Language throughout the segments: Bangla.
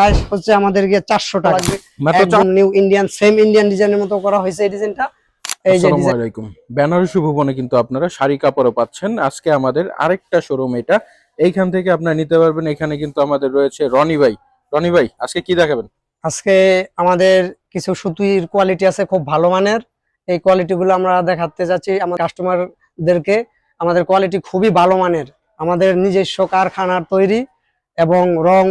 প্রাইস হচ্ছে আমাদের গিয়ে চারশো টাকা। একদম নিউ ইন্ডিয়ান সেম ইন্ডিয়ান ডিজাইনের মতো করা হয়েছে এই ডিজাইনটা এই যে আলাইকুম। বেনারসি ভুবনে কিন্তু আপনারা শাড়ি কাপড়ও পাচ্ছেন। আজকে আমাদের আরেকটা শোরুম এটা। এইখান থেকে আপনারা নিতে পারবেন। এখানে কিন্তু আমাদের রয়েছে রনি ভাই। রনি ভাই আজকে কি দেখাবেন? আজকে আমাদের কিছু সুতির কোয়ালিটি আছে খুব ভালো মানের। এই কোয়ালিটি গুলো আমরা দেখাতে যাচ্ছি আমার কাস্টমারদেরকে আমাদের কোয়ালিটি খুবই ভালো মানের। আমাদের নিজস্ব কারখানার তৈরি এবং রং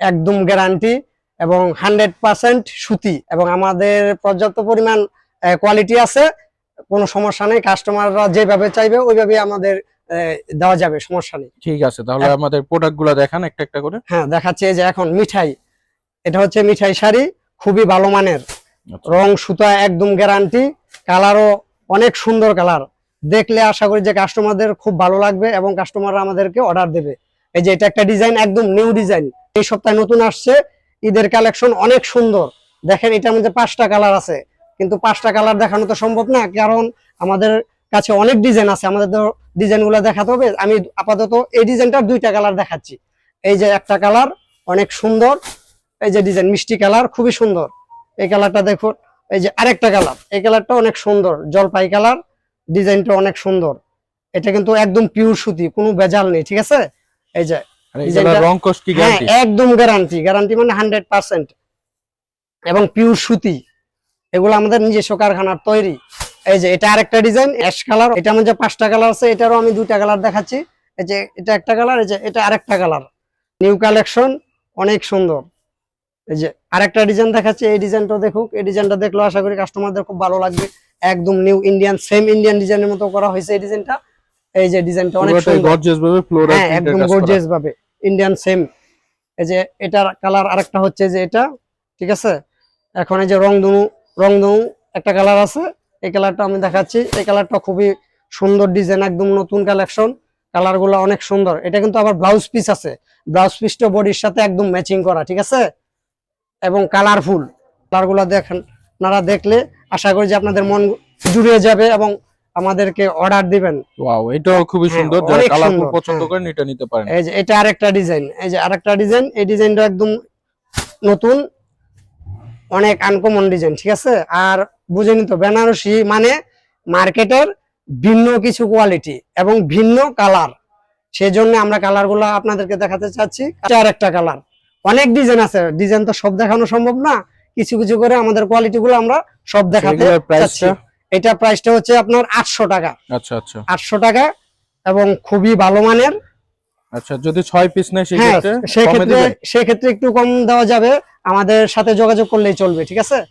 একদম গ্যারান্টি এবং হান্ড্রেড পার্সেন্ট সুতি এবং আমাদের পর্যাপ্ত পরিমাণ কোয়ালিটি আছে। কোনো সমস্যা নেই। কাস্টমাররা যেভাবে চাইবে ওইভাবে আমাদের দেওয়া যাবে। সমস্যা নেই। ঠিক আছে তাহলে আমাদের প্রোডাক্টগুলা দেখান একটা একটা করে। হ্যাঁ দেখাচ্ছে এই যে এখন মিঠাই। এটা হচ্ছে মিঠাই শাড়ি খুবই ভালো মানের। আচ্ছা। রং সুতা একদম গ্যারান্টি কালারও অনেক সুন্দর কালার দেখলে আশা করি যে কাস্টমারদের খুব ভালো লাগবে এবং কাস্টমাররা আমাদেরকে অর্ডার দেবে। এই যে এটা একটা ডিজাইন একদম নিউ ডিজাইন এই সপ্তাহে নতুন আসছে। ঈদের কালেকশন অনেক সুন্দর। দেখেন, এটার মধ্যে পাঁচটা কালার আছে। কিন্তু পাঁচটা কালার দেখানো তো সম্ভব না, কারণ আমাদের কাছে অনেক ডিজাইন আছে। আমাদের তো ডিজাইনগুলো দেখাতে হবে। আমি আপাতত এই ডিজাইনটার দুইটা কালার দেখাচ্ছি। এই যে একটা কালার অনেক সুন্দর, এই যে ডিজাইন মিষ্টি কালার খুবই সুন্দর। এই কালারটা দেখুন, এই যে আরেকটা কালার এই কালারটা অনেক সুন্দর, জলপাই কালার ডিজাইনটা অনেক সুন্দর। এটা কিন্তু একদম পিওর সুতি, কোনো বেজাল নেই, ঠিক আছে? এই যে রং কি হ্যাঁ গ্যারান্টি একদম গ্যারান্টি গ্যারান্টি মানে এবং পিওর সুতি এগুলো আমাদের নিজস্ব কারখানার তৈরি। এই যে এটা আরেকটা ডিজাইন অ্যাশ কালার এটা মধ্যে পাঁচটা কালার আছে এটারও আমি দুইটা কালার দেখাচ্ছি। এই যে এটা একটা কালার এই যে এটা আরেকটা কালার নিউ কালেকশন অনেক সুন্দর। এই যে আরেকটা ডিজাইন দেখাচ্ছি এই ডিজাইনটা দেখুক। এই ডিজাইনটা দেখল আশা করি কাস্টমারদের খুব ভালো লাগবে। একদম নিউ ইন্ডিয়ান সেম ইন্ডিয়ান ডিজাইনের মতো করা হয়েছে এই ডিজাইনটা এই যে ডিজাইনটা অনেক সুন্দর। গর্জিয়াস ভাবে ফ্লোরাল হ্যাঁ একদম গর্জিয়াস ভাবে। ইন্ডিয়ান সেম এই যে এটার কালার আরেকটা হচ্ছে যে এটা, ঠিক আছে? এখন এই যে রংধনু রংধনু একটা কালার আছে। এই কালারটা আমি দেখাচ্ছি। এই কালারটা খুবই সুন্দর ডিজাইন একদম নতুন কালেকশন কালারগুলো অনেক সুন্দর। এটা কিন্তু আবার ব্লাউজ পিস আছে। ব্লাউজ পিসটা বডির সাথে একদম ম্যাচিং করা, ঠিক আছে? এবং কালারফুল কালারগুলো দেখেন, আপনারা দেখলে আশা করি যে আপনাদের মন জুড়িয়ে যাবে এবং আমাদেরকে অর্ডার দিবেন। ওয়াও এটাও খুবই হ্যাঁ, সুন্দর যারা কালারফুল পছন্দ হ্যাঁ। করেন এটা নিতে পারেন। এই যে এটা আরেকটা ডিজাইন এই যে আরেকটা ডিজাইন এই ডিজাইনটা একদম নতুন অনেক আনকমন ডিজাইন ঠিক আছে? আর বুঝেনি তো বেনারসি মানে মার্কেটের ভিন্ন কিছু কোয়ালিটি এবং ভিন্ন কালার সেই জন্য আমরা কালারগুলো আপনাদেরকে দেখাতে চাচ্ছি। এটা আরেকটা কালার অনেক ডিজাইন আছে। ডিজাইন তো সব দেখানো সম্ভব না। কিছু কিছু করে আমাদের কোয়ালিটি গুলো আমরা সব দেখাতে চাচ্ছি। এটা প্রাইসটা হচ্ছে আপনার আটশো টাকা। আচ্ছা আচ্ছা। আটশো টাকা এবং খুবই ভালো মানের। আচ্ছা যদি ছয় পিস নেয় হ্যাঁ সেক্ষেত্রে সেক্ষেত্রে সেক্ষেত্রে একটু কম দেওয়া যাবে। আমাদের সাথে যোগাযোগ করলেই চলবে ঠিক আছে?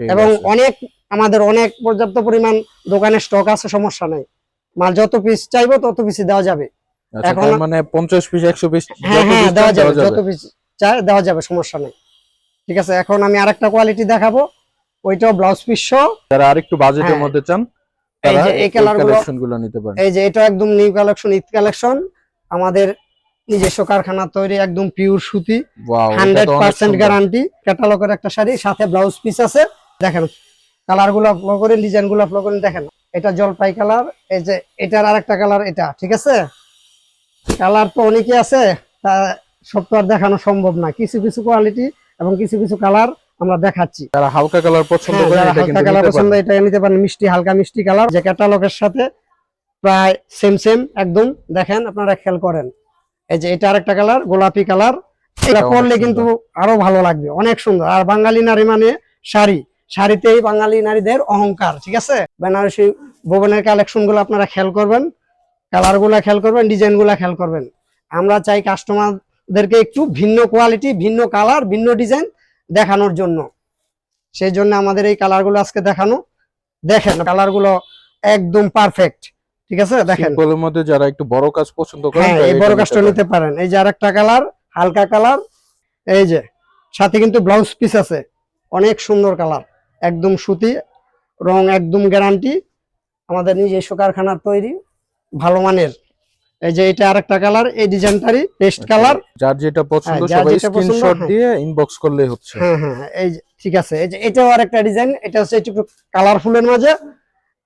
এবং অনেক আমাদের অনেক পর্যাপ্ত পরিমাণ দোকানে স্টক আছে সমস্যা নাই। মাল যত পিস চাইব তত পিস দেওয়া যাবে। আচ্ছা, এখন- মানে পঞ্চাশ পিস একশো পিস হ্যাঁ হ্যাঁ দেওয়া যাবে যত পিস চাই দেওয়া যাবে সমস্যা নেই। ঠিক আছে এখন আমি আরেকটা কোয়ালিটি দেখাবো। ওইটাও ব্লাউজ পিস যারা আরেকটু বাজেটের হ্যাঁ। মধ্যে চান এই যে এই কালারগুলো কালেকশনগুলো নিতে পারেন। এই যে এটা একদম নিউ কালেকশন ঈদ কালেকশন আমাদের নিজস্ব কারখানা তৈরি একদম পিওর সুতি। হান্ড্রেড পার্সেন্ট গ্যারান্টি ক্যাটালগের একটা শাড়ি সাথে ব্লাউজ পিস আছে। দেখেন কালারগুলা ফ্লো করে ডিজাইনগুলা ফ্লো করে দেখেন। এটা জলপাই কালার এই যে এটার আরেকটা কালার এটা ঠিক আছে? কালার তো অনেকে আছে তা সব তো আর দেখানো সম্ভব না। কিছু কিছু কোয়ালিটি এবং কিছু কিছু কালার আমরা দেখাচ্ছি। যারা হালকা কালার পছন্দ হ্যাঁ, যারা এটা হালকা কালার পছন্দ এটা নিতে পারেন মিষ্টি হালকা মিষ্টি কালার। যে ক্যাটালগের সাথে প্রায় সেম সেম একদম দেখেন আপনারা খেয়াল করেন। এই যে এটা আরেকটা কালার গোলাপি কালার। এটা পরলে কিন্তু আরও ভালো লাগবে অনেক সুন্দর। আর বাঙালি নারী মানে শাড়ি। শাড়িতেই বাঙালি নারীদের অহংকার ঠিক আছে? বেনারসি ভুবনের কালেকশনগুলো আপনারা খেয়াল করবেন কালারগুলা খেয়াল করবেন ডিজাইনগুলা খেয়াল করবেন। আমরা চাই কাস্টমারদেরকে একটু ভিন্ন কোয়ালিটি ভিন্ন কালার ভিন্ন ডিজাইন দেখানোর জন্য। সেই জন্য আমাদের এই কালারগুলো আজকে দেখানো। দেখেন কালারগুলো একদম পারফেক্ট ঠিক আছে? দেখেন। সিম্পলের মধ্যে যারা একটু বড় কাজ পছন্দ করেন হ্যাঁ এই বড় কাজটা নিতে পারেন। এই যে আরেকটা কালার হালকা কালার এই যে সাথে কিন্তু ব্লাউজ পিস আছে। অনেক সুন্দর কালার একদম সুতি রং একদম গ্যারান্টি আমাদের নিজস্ব কারখানার তৈরি ভালো মানের। এই যে এটা আরেকটা কালার এই ডিজাইনটারই পেস্ট কালার। যার যেটা পছন্দ হ্যাঁ, সবাই স্ক্রিনশট হ্যাঁ। দিয়ে ইনবক্স করলেই হচ্ছে। হ্যাঁ হ্যাঁ হ্যাঁ, এই ঠিক আছে। এই যে এটাও আরেকটা ডিজাইন এটা হচ্ছে একটু কালারফুলের মাঝে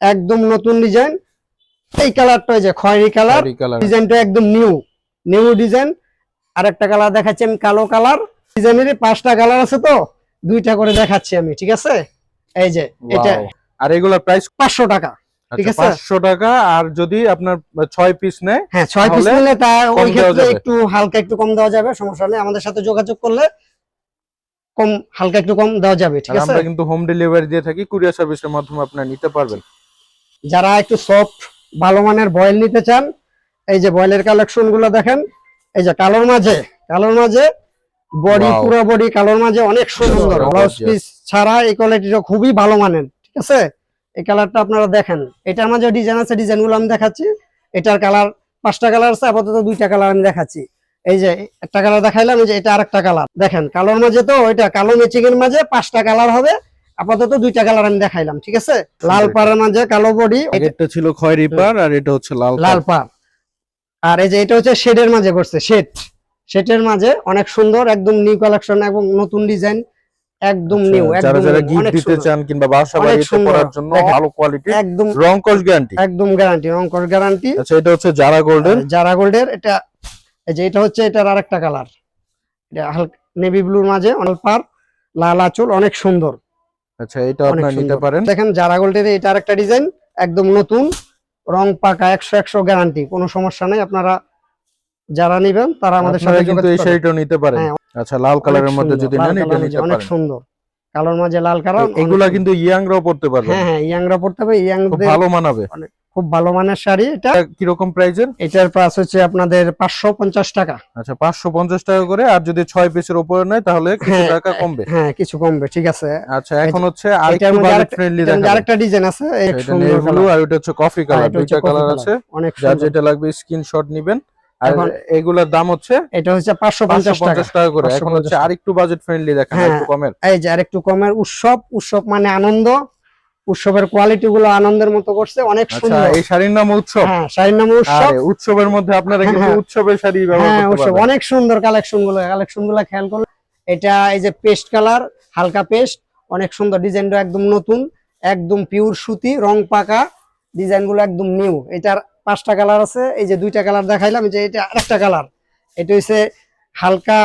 একদম নতুন ডিজাইন। এই কালারটা যে খয়েরি কালার ডিজাইনটা একদম নিউ নিউ ডিজাইন। আরেকটা কালার দেখাচ্ছি আমি কালো কালার। ডিজাইনেরই পাঁচটা কালার আছে তো দুইটা করে দেখাচ্ছি আমি ঠিক আছে? এই যে এটা আর এগুলোর প্রাইস পাঁচশো টাকা। ঠিক আছে। পাঁচশো টাকা আর যদি আপনার ছয় পিস নেয় হ্যাঁ পিস নিলে তা ওই ক্ষেত্রে একটু হালকা একটু কম দেওয়া যাবে সমস্যা নেই। আমাদের সাথে যোগাযোগ করলে কম হালকা একটু কম দেওয়া যাবে ঠিক আছে? আমরা কিন্তু হোম ডেলিভারি দিয়ে থাকি কুরিয়ার সার্ভিসের মাধ্যমে আপনারা নিতে পারবেন। যারা একটু সফট ভালো মানের বয়েল নিতে চান এই যে বয়েলের কালেকশনগুলো দেখেন এই যে কালোর মাঝে কালোর মাঝে বডি. পুরো বডি কালোর মাঝে অনেক সুন্দর ব্লাউজ পিস ছাড়া এই কোয়ালিটিটা খুবই ভালো মানের ঠিক আছে? এই কালারটা আপনারা দেখেন। এটার মাঝে ডিজাইন আছে ডিজাইনগুলো আমি দেখাচ্ছি। এটার কালার পাঁচটা কালার আছে আপাতত দুইটা কালার আমি দেখাচ্ছি। এই যে একটা কালার দেখাইলাম এই যে এটা আরেকটা কালার। দেখেন কালোর মাঝে তো ওইটা কালো ম্যাচিং এর মাঝে পাঁচটা কালার হবে। আপাতত দুইটা কালার আমি দেখাইলাম ঠিক আছে? লাল পাড়ের মাঝে কালো বডি আগেরটা ছিল খয়েরি পার আর এটা হচ্ছে লাল লাল পাড়। আর এই যে এটা হচ্ছে শেডের মাঝে করছে শেড। শেডের মাঝে অনেক সুন্দর একদম নিউ কালেকশন এবং নতুন ডিজাইন একদম আচ্ছা, নিউ যারা একদম যারা গিফট অনেক দিতে। চান কিংবা বাসা বাড়িতে। জন্য। ভালো কোয়ালিটি একদম রং কস গ্যারান্টি একদম গ্যারান্টি অঙ্কর গ্যারান্টি আচ্ছা এটা হচ্ছে জারা গোল্ডেন যারা গোল্ডের এটা এই যে এটা হচ্ছে এটার আরেকটা কালার এটা হালকা নেভি ব্লুর মাঝে অনেক পার লাল আঁচল অনেক সুন্দর আচ্ছা এটা আপনারা নিতে পারেন দেখেন যারা গোল্ডের এটা আরেকটা ডিজাইন একদম নতুন রং পাকা একশো একশো গ্যারান্টি কোনো সমস্যা নেই আপনারা যারা নিবেন তারা আমাদের সাথে কিন্তু এই। শাড়িটাও নিতে পারেন। হ্যাঁ, আচ্ছা লাল কালারের মধ্যে যদি নেন এটা নিতে মাঝে অনেক সুন্দর। কালোর মাঝে লাল কালার এগুলা। কিন্তু ইয়াংরাও পড়তে পারবেন। হ্যাঁ হ্যাঁ ইয়াংরা পড়তে হবে। ইয়াং খুব ভালো মানাবে। খুব ভালো মানের শাড়ি এটা। এটা কীরকম প্রাইজের? এটার প্রাইস হচ্ছে আপনাদের পাঁচশো পঞ্চাশ টাকা। আচ্ছা পাঁচশো পঞ্চাশ টাকা করে আর যদি ছয় পিসের উপরে নেয় তাহলে কিছু হ্যাঁ, টাকা কমবে। হ্যাঁ কিছু কমবে ঠিক আছে। আচ্ছা এখন হচ্ছে আরেকটু বাজেট ফ্রেন্ডলি মধ্যে আরেকটা ডিজাইন আছে এটা সুন্দর ব্লু আর ওটা হচ্ছে কফি হ্যাঁ, কালার এটা দুইটা কালার আছে। অনেক যার যেটা লাগবে স্ক্রিনশট নিবেন। আর এগুলোর দাম হচ্ছে এটা হচ্ছে পাঁচশো পাঁচশো পঞ্চাশ টাকা। পঞ্চাশ টাকা করে। 550 এখন হচ্ছে আরেকটু বাজেট ফ্রেন্ডলি দেখেন হ্যাঁ। একটু কমের। এই যে আরেকটু কমের উৎসব উৎসব মানে আনন্দ। উৎসবের কোয়ালিটি গুলো আনন্দের মতো করছে অনেক আচ্ছা সুন্দর। এই শাড়ির নাম উৎসব? হ্যাঁ শাড়ির নাম উৎসব। উৎসবের মধ্যে আপনারা হ্যাঁ, কিন্তু হ্যাঁ। উৎসবের শাড়ি ব্যবহার হ্যাঁ করতে উৎসব। পারবেন। অনেক সুন্দর কালেকশনগুলো কালেকশনগুলো খেয়াল করলে এটা এই যে পেস্ট কালার হালকা পেস্ট অনেক সুন্দর। ডিজাইনটা একদম নতুন একদম পিওর সুতি রং পাকা ডিজাইনগুলো একদম নিউ এটার পাঁচটা কালার আছে। এই যে দুইটা কালার দেখাইলাম যে এটা আরেকটা কালার। এটা হচ্ছে হালকা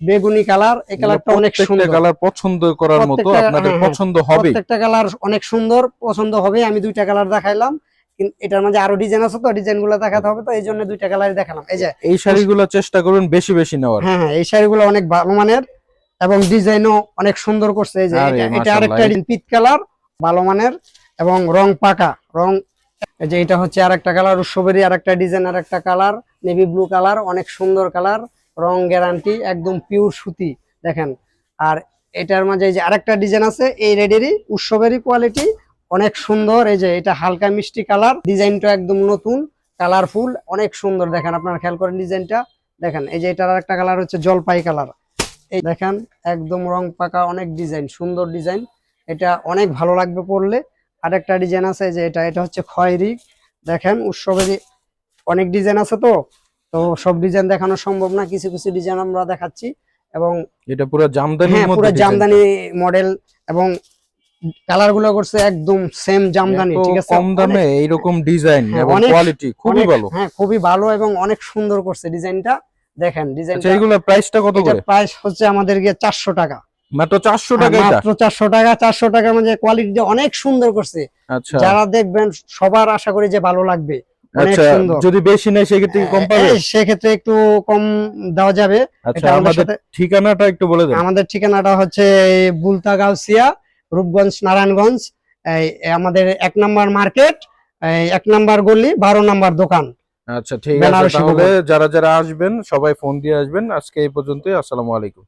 বেগুনি কালার। এই কালারটা অনেক সুন্দর। কালার পছন্দ করার মতো আপনাদের হ্যাঁ, হ্যাঁ। পছন্দ হবে। প্রত্যেকটা কালার অনেক সুন্দর পছন্দ হবে। আমি দুইটা কালার দেখাইলাম। এটার মধ্যে আরও ডিজাইন আছে তো ডিজাইনগুলো দেখাতে হবে তো এই জন্য দুইটা কালার দেখালাম। এই যে এই শাড়িগুলো চেষ্টা করুন বেশি বেশি নেওয়ার। হ্যাঁ হ্যাঁ এই শাড়িগুলো অনেক ভালো মানের এবং ডিজাইনও অনেক সুন্দর করছে। এই যে এটা- আরেকটা পিত কালার ভালো মানের এবং রং পাকা। রং যে এটা হচ্ছে আরেকটা কালার উৎসবেরই আরেকটা ডিজাইন আরেকটা কালার নেভি ব্লু কালার, অনেক সুন্দর কালার, রং গ্যারান্টি একদম পিওর সুতি, দেখেন। আর এটার মাঝে এই যে আরেকটা ডিজাইন আছে, এই রেডেরই, উৎসবেরই কোয়ালিটি অনেক সুন্দর, এই যে এটা হালকা মিষ্টি কালার ডিজাইনটা একদম নতুন কালারফুল অনেক সুন্দর, দেখেন আপনারা খেয়াল করেন ডিজাইনটা দেখেন, এই যে এটার আরেকটা কালার হচ্ছে জলপাই কালার। এই দেখেন, একদম রং পাকা, অনেক ডিজাইন সুন্দর ডিজাইন এটা অনেক ভালো লাগবে পরলে আরেকটা ডিজাইন আছে যে এটা এটা হচ্ছে খয়েরি। দেখেন উৎসবেরই অনেক ডিজাইন আছে তো তো সব ডিজাইন দেখানো সম্ভব না। কিছু কিছু ডিজাইন আমরা দেখাচ্ছি এবং এটা পুরো জামদানির হ্যাঁ পুরো জামদানি মডেল এবং কালারগুলো করছে একদম সেম জামদানি ঠিক আছে? কম দামে এইরকম ডিজাইন হ্যাঁ, এবং কোয়ালিটি খুবই ভালো। হ্যাঁ খুবই ভালো এবং অনেক সুন্দর করছে ডিজাইনটা। দেখেন আচ্ছা ডিজাইনটা এগুলোর প্রাইসটা কত করে? প্রাইস হচ্ছে আমাদের গিয়ে চারশো টাকা। মাত্র চারশো হ্যাঁ, টাকা এটা? মাত্র চারশো টাকা চারশো টাকার মধ্যে কোয়ালিটিটা অনেক সুন্দর করছে। আচ্ছা। যারা দেখবেন সবার আশা করি যে ভালো লাগবে। আচ্ছা যদি বেশি নেয় সেক্ষেত্রে কম পাবে? সেক্ষেত্রে একটু কম দেওয়া যাবে। আচ্ছা আমাদের ঠিকানাটা একটু বলে দেন। আমাদের ঠিকানাটা হচ্ছে বুলতা গাউসিয়া রূপগঞ্জ নারায়ণগঞ্জ। আমাদের এক নাম্বার মার্কেট এক নাম্বার গলি বারো নাম্বার দোকান। আচ্ছা ঠিক আছে তাহলে যারা যারা আসবেন সবাই ফোন দিয়ে আসবেন। আজকে এই পর্যন্তই আসসালামু আলাইকুম।